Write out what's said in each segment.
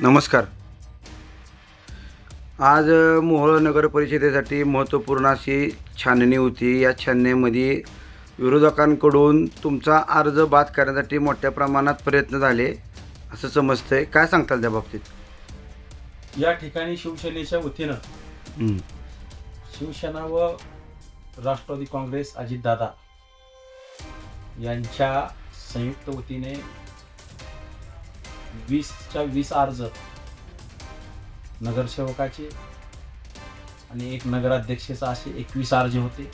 नमस्कार. आज मोहोळ नगर परिषदेसाठी महत्त्वपूर्ण अशी छाननी होती. या छाननीमध्ये विरोधकांकडून तुमचा अर्ज बाद करण्यासाठी मोठ्या प्रमाणात प्रयत्न झाले असं समजतंय. काय सांगताल त्या बाबतीत? या ठिकाणी शिवसेनेच्या वतीनं. शिवसेना व राष्ट्रवादी काँग्रेस अजितदादा यांच्या संयुक्त वतीने वीसच्या वीस अर्ज. नगरसेवकाचे आणि एक नगराध्यक्षेचा असे एकवीस अर्ज होते.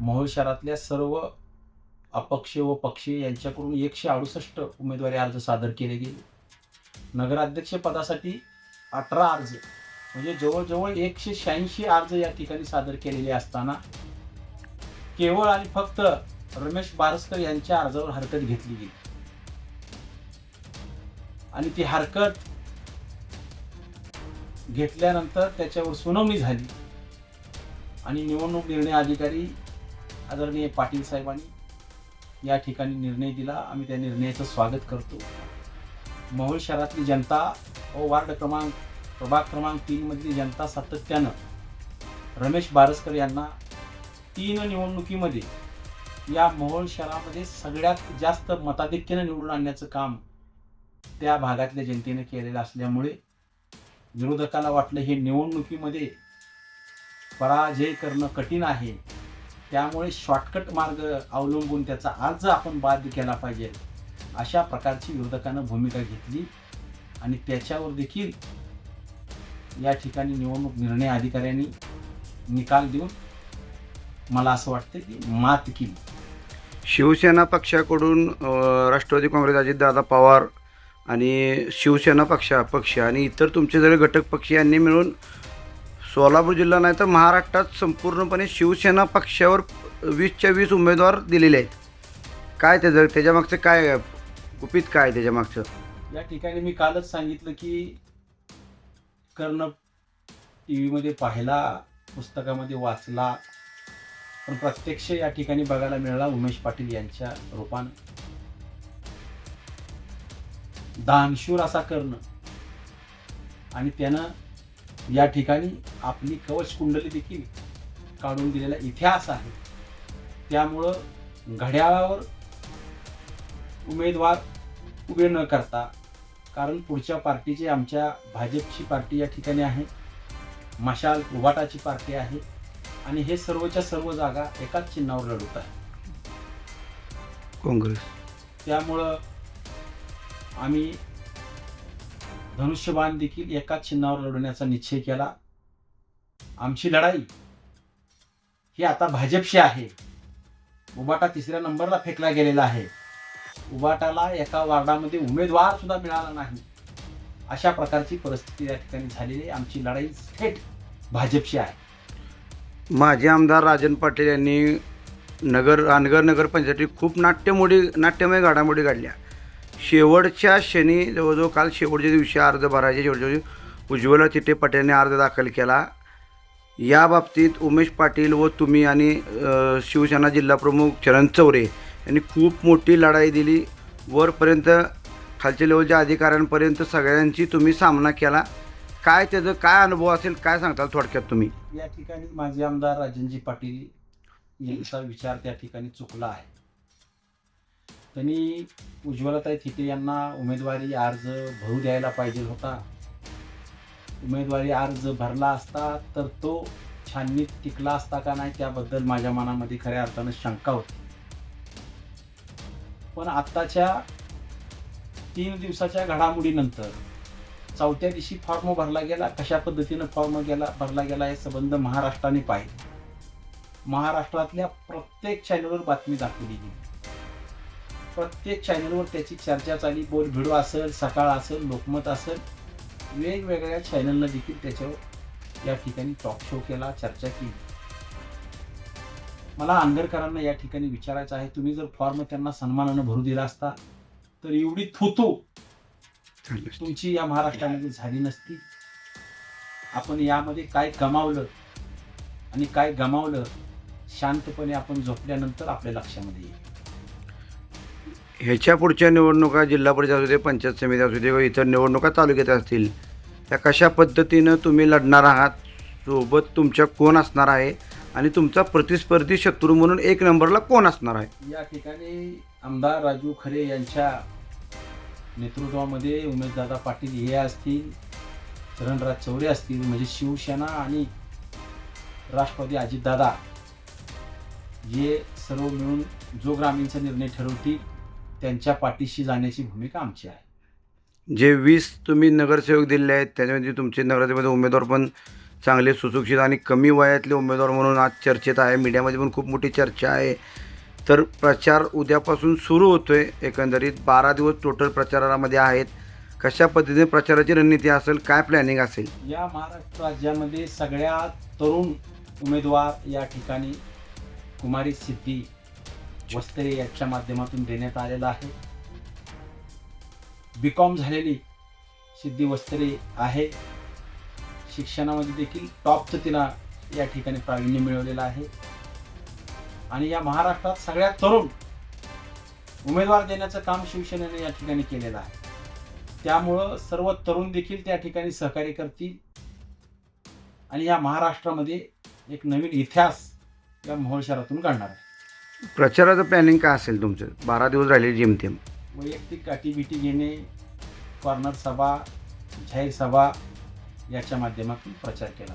मोहोळ शहरातल्या सर्व अपक्ष व पक्षी यांच्याकडून एकशे अडुसष्ट उमेदवारी अर्ज सादर केले गेले. नगराध्यक्ष पदासाठी अठरा अर्ज म्हणजे जवळजवळ एकशे शहाऐंशी अर्ज या ठिकाणी सादर केलेले असताना केवळ आणि फक्त रमेश बारसकर यांच्या अर्जावर हरकत घेतली गेली. आणि ती हरकत घेतल्यानंतर त्याच्यावर सुनावणी झाली. आणि निवडणूक निर्णय अधिकारी आदरणीय पाटील साहेबांनी या ठिकाणी निर्णय दिला. आम्ही त्या निर्णयाचं स्वागत करतो. मोहोळ शहरातली जनता व वार्ड क्रमांक प्रभाग क्रमांक तीनमधली जनता सातत्यानं रमेश बारसकर यांना तीन निवडणुकीमध्ये या मोहोळ शहरामध्ये सगळ्यात जास्त मताधिक्यानं निवडून आणण्याचं काम त्या भागातल्या जनतेनं केलेलं असल्यामुळे विरोधकाला वाटलं हे निवडणुकीमध्ये पराजय करणं कठीण आहे. त्यामुळे शॉर्टकट मार्ग अवलंबून त्याचा अर्ज आपण बाध्य केला पाहिजे. अशा प्रकारची विरोधकानं भूमिका घेतली आणि त्याच्यावर देखील या ठिकाणी निवडणूक निर्णय अधिकाऱ्यांनी निकाल देऊन मला असं वाटतं की मात केली. शिवसेना पक्षाकडून राष्ट्रवादी काँग्रेस अजितदादा पवार आणि शिवसेना पक्ष पक्ष आणि इतर तुमचे जरी घटक पक्ष यांनी मिळून सोलापूर जिल्हा नाही तर महाराष्ट्रात संपूर्णपणे शिवसेना पक्षावर वीसच्या वीस उमेदवार दिलेले आहेत. काय त्याचं त्याच्यामागचं काय गुपित काय त्याच्यामागचं या ठिकाणी मी कालच सांगितलं की कर्ण टी व्हीमध्ये पाहिला पुस्तकामध्ये वाचला पण प्रत्यक्ष या ठिकाणी बघायला मिळाला उमेश पाटील यांच्या रूपानं. दानशूर असा कर्ण. आणि त्यानं या ठिकाणी आपली कवच कुंडली देखील काढून दिलेला इतिहास आहे. त्यामुळं घड्याळावर उमेदवार उभे न करता कारण पुढच्या पार्टीची आमच्या भाजपची पार्टी या ठिकाणी आहे मशाल उबाटाची पार्टी आहे आणि हे सर्वच्या सर्व जागा एकाच चिन्हावर लढवत आहे. काँग्रेस. त्यामुळं आम्ही धनुष्यबाण देखील एकाच चिन्हावर लढवण्याचा निश्चय केला. आमची लढाई ही आता भाजपशी आहे. उबाटा तिसऱ्या नंबरला फेकला गेलेला आहे. उबाटाला एका वार्डामध्ये उमेदवार सुद्धा मिळाला नाही. अशा प्रकारची परिस्थिती या ठिकाणी झालेली आहे. आमची लढाई थेट भाजपशी आहे. माजी आमदार राजन पाटील यांनी नगर रानगर नगरपंचायती खूप नाट्यमोडी नाट्यमय घडामोडी काढल्या शेवटच्या शनी जवळजवळ काल शेवटच्या दिवशी अर्ज भरायचे शेवटच्या दिवशी उज्ज्वला तिथे पाटीलने अर्ज दाखल केला. या बाबतीत उमेश पाटील व तुम्ही आणि शिवसेना जिल्हाप्रमुख चरण चौरे यांनी खूप मोठी लढाई दिली. वरपर्यंत खालच्या लेवलच्या अधिकाऱ्यांपर्यंत सगळ्यांची तुम्ही सामना केला. काय त्याचं काय अनुभव असेल काय सांगताल थोडक्यात तुम्ही? या ठिकाणी माजी आमदार राजनजी पाटील यांचा विचार त्या ठिकाणी चुकला आहे. त्यांनी उज्ज्वलताई थिटे यांना उमेदवारी अर्ज भरू द्यायला पाहिजे होता. उमेदवारी अर्ज भरला असता तर तो छाननीत टिकला असता का नाही त्याबद्दल माझ्या मनामध्ये खऱ्या अर्थानं शंका होती. पण आत्ताच्या तीन दिवसाच्या घडामोडीनंतर चौथ्या दिवशी फॉर्म भरला गेला. कशा पद्धतीनं फॉर्म गेला भरला गेला हे संबंध महाराष्ट्राने पाहिले. महाराष्ट्रातल्या प्रत्येक चॅनलवर बातमी दाखवली गेली. प्रत्येक चॅनलवर त्याची चर्चा चालली बोलभिडो असेल सकाळ असेल लोकमत असेल वेगवेगळ्या चॅनलनं देखील त्याच्यावर या ठिकाणी टॉक शो केला चर्चा केली. मला आंगरकरांना या ठिकाणी विचारायचं आहे तुम्ही जर फॉर्म त्यांना सन्मानानं भरू दिला असता तर एवढी थुतू तुमची या महाराष्ट्रामध्ये झाली नसती. आपण यामध्ये काय गमावलं आणि काय गमावलं शांतपणे आपण झोपल्यानंतर आपल्या लक्षामध्ये येईल. ह्याच्या पुढच्या निवडणुका जिल्हा परिषद असू दे पंचायत समिती असू दे किंवा इतर निवडणुका तालुक्यात असतील त्या कशा पद्धतीनं तुम्ही लढणार आहात? सोबत तुमच्या कोण असणार आहे? आणि तुमचा प्रतिस्पर्धी शत्रू म्हणून एक नंबरला कोण असणार आहे? या ठिकाणी आमदार राजू खरे यांच्या नेतृत्वामध्ये उमेशदादा पाटील हे असतील चरणराज चौरे असतील म्हणजे शिवसेना आणि राष्ट्रवादी अजितदादा हे सर्व मिळून जो ग्रामीणचा निर्णय ठरवतील त्यांच्या पाठीशी जाण्याची भूमिका आमची आहे. जे वीस तुम्ही नगरसेवक दिले आहेत त्याच्यामध्ये तुमचे नगरसेवक उमेदवार पण चांगले सुशिक्षित आणि कमी वयातले उमेदवार म्हणून आज चर्चेत आहे. मीडियामध्ये पण खूप मोठी चर्चा आहे. तर प्रचार उद्यापासून सुरू होतोय एकंदरीत. बारा दिवस टोटल प्रचारामध्ये आहेत. कशा पद्धतीने प्रचाराची रणनीती असेल काय प्लॅनिंग असेल? या महाराष्ट्र राज्यामध्ये सगळ्यात तरुण उमेदवार या ठिकाणी कुमारी सिद्धी वस्त्रे याच्या माध्यमातून देण्यात आलेला आहे. बी कॉम झालेली सिद्धी वस्त्रे आहे. शिक्षणामध्ये देखील टॉपचं तिला या ठिकाणी प्रावीण्य मिळवलेलं आहे. आणि या महाराष्ट्रात सगळ्यात तरुण उमेदवार देण्याचं काम शिवसेनेने या ठिकाणी केलेलं आहे. त्यामुळं सर्व तरुण देखील त्या ठिकाणी सहकार्य करतील. आणि या महाराष्ट्रामध्ये एक नवीन इतिहास या मोहोळ शहरातून घडणार आहे. प्रचाराचं प्लॅनिंग काय असेल तुमचं? बारा दिवस राहिले जेमतेम वैयक्तिक गाठीबिटी घेणे कॉर्नर सभा जाहीर सभा याच्या माध्यमातून प्रचार केला.